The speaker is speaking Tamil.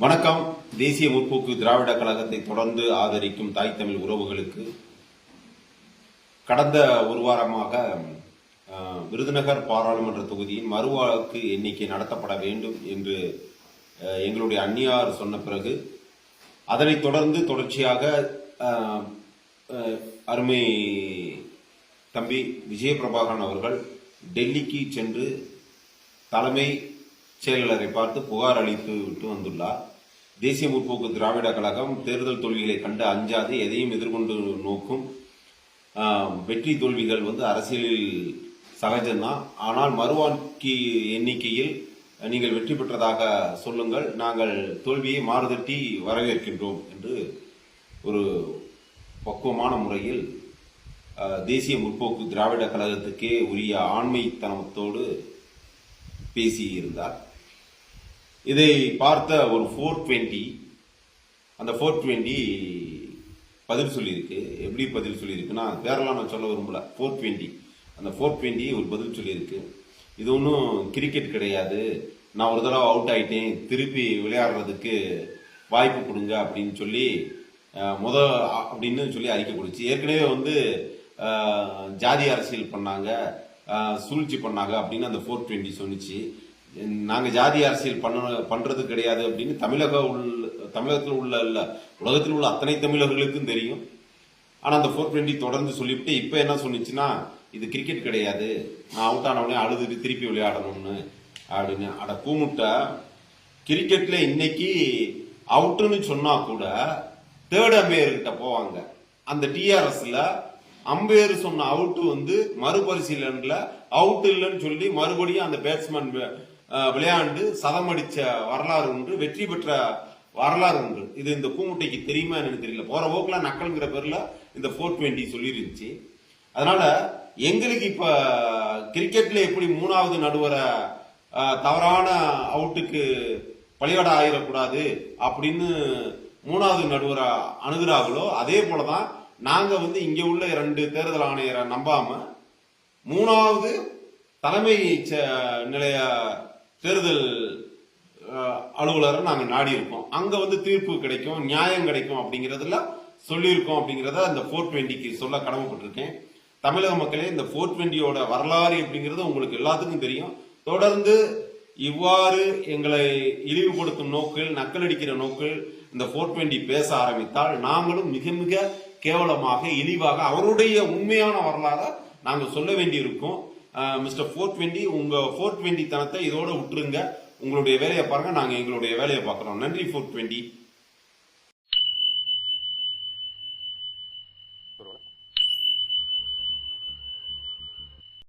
வணக்கம். தேசிய முற்போக்கு திராவிட கழகத்தை தொடர்ந்து ஆதரிக்கும் தாய் தமிழ் உறவுகளுக்கு கடந்த ஒரு வாரமாக விருதுநகர் பாராளுமன்ற தொகுதியின் மறுவாக்கு எண்ணிக்கை நடத்தப்பட வேண்டும் என்று எங்களுடைய அந்நியார் சொன்ன பிறகு அதனைத் தொடர்ந்து தொடர்ச்சியாக அருமை தம்பி விஜயபிரபாகரன் அவர்கள் டெல்லிக்கு சென்று தலைமை செயலாளரை பார்த்து புகார் அளித்து விட்டு வந்துள்ளார். தேசிய முற்போக்கு திராவிட கழகம் தேர்தல் தோல்விகளை கண்டு அஞ்சாது எதையும் எதிர்கொண்டு நோக்கும் வெற்றி தோல்விகள் வந்து அரசியலில் சகஜம்தான். ஆனால் மறுவாக்கி எண்ணிக்கையில் நீங்கள் வெற்றி பெற்றதாக சொல்லுங்கள் நாங்கள் தோல்வியை மாறுதட்டி வரவேற்கின்றோம் என்று ஒரு பக்குவமான முறையில் தேசிய முற்போக்கு திராவிட கழகத்துக்கே உரிய ஆண்மைத்தனத்தோடு பேசியிருந்தார். இதை பார்த்த ஒரு ஃபோர் டுவெண்ட்டி அந்த ஃபோர் டுவெண்ட்டி பதில் சொல்லியிருக்கு. எப்படி பதில் சொல்லியிருக்குன்னா கேரளா நான் சொல்ல விரும்பல. ஃபோர் டுவெண்ட்டி அந்த ஃபோர் டுவெண்ட்டி ஒரு பதில் சொல்லியிருக்கு. இது ஒன்றும் கிரிக்கெட் கிடையாது. நான் ஒரு தடவை அவுட் ஆகிட்டேன் திருப்பி விளையாடுறதுக்கு வாய்ப்பு கொடுங்க அப்படின்னு சொல்லி முத அப்படின்னு சொல்லி அறிக்கை கொடுச்சு ஏற்கனவே வந்து ஜாதி அரசியல் பண்ணாங்க சூழ்ச்சி பண்ணாங்க அப்படின்னு அந்த ஃபோர் டுவெண்ட்டி சொன்னிச்சு. நாங்க ஜாதி அரசியல் பண்ண பண்றது கிடையாது அப்படின்னு தமிழக உள்ள தமிழகத்தில் உள்ள இல்ல உலகத்தில் உள்ள அத்தனை தமிழர்களுக்கும் தெரியும். ஆனா அந்த ஃபோர் டுவெண்ட்டி தொடர்ந்து சொல்லிவிட்டு இப்ப என்ன சொன்னிச்சுன்னா இது கிரிக்கெட் கிடையாது. நான் அவுட் ஆனவனே அழுதுட்டு திருப்பி விளையாடணும்னு அப்படின்னு. அட கூமுட்டை கிரிக்கெட்ல இன்னைக்கு அவுட்டுன்னு சொன்னா கூட தேர்ட் அம்பையர்கிட்ட போவாங்க. அந்த டிஆர்எஸ்ல அம்பையர் சொன்ன அவுட் வந்து மறுபரிசீலனில் அவுட் இல்லைன்னு சொல்லி மறுபடியும் அந்த பேட்ஸ்மேன் விளையாண்டு சதம் அடிச்ச வரலாறு உண்டு வெற்றி பெற்ற வரலாறு உண்டு. இது இந்த பூமுட்டைக்கு தெரியுமா எனக்கு தெரியல. போற போக்கில் நக்கல்ங்கிற பேர்ல இந்த ஃபோர் டுவெண்ட்டி சொல்லிருந்துச்சு. அதனால எங்களுக்கு இப்ப கிரிக்கெட்ல எப்படி மூணாவது நடுவரை தவறான அவுட்டுக்கு பலியாட ஆயிடக்கூடாது அப்படின்னு மூணாவது நடுவரை அணுகிறார்களோ அதே போலதான் நாங்க வந்து இங்க உள்ள இரண்டு தேர்தல் ஆணையரை நம்பாம மூணாவது தலைமை ச- நிலைய தேர்தல் அலுவலரை நாங்கள் நாடி இருக்கோம் வந்து தீர்ப்பு கிடைக்கும் நியாயம் கிடைக்கும் அப்படிங்கிறதுல சொல்லியிருக்கோம் அப்படிங்கிறத அந்த ஃபோர் டுவெண்ட்டிக்கு சொல்ல கடமைப்பட்டிருக்கேன். தமிழக மக்களே இந்த ஃபோர் டுவெண்ட்டியோட வரலாறு அப்படிங்கிறது உங்களுக்கு எல்லாத்துக்கும் தெரியும். தொடர்ந்து இவ்வாறு எங்களை இழிவுபடுத்தும் நோக்கில் நக்கலடிக்கிற நோக்கில் இந்த ஃபோர் டுவெண்ட்டி பேச ஆரம்பித்தால் நாங்களும் மிக மிக கேவலமாக இழிவாக அவருடைய உண்மையான வரலாறை நாங்கள் சொல்ல வேண்டியிருக்கும். மிஸ்டர் ஃபோர் டுவெண்ட்டி உங்கள் ஃபோர் டுவெண்ட்டி தனத்தை இதோட விட்டுருங்க. உங்களுடைய வேலையை பாருங்கள் நாங்கள் எங்களுடைய வேலையை பார்க்குறோம். நன்றி ஃபோர் டுவெண்ட்டி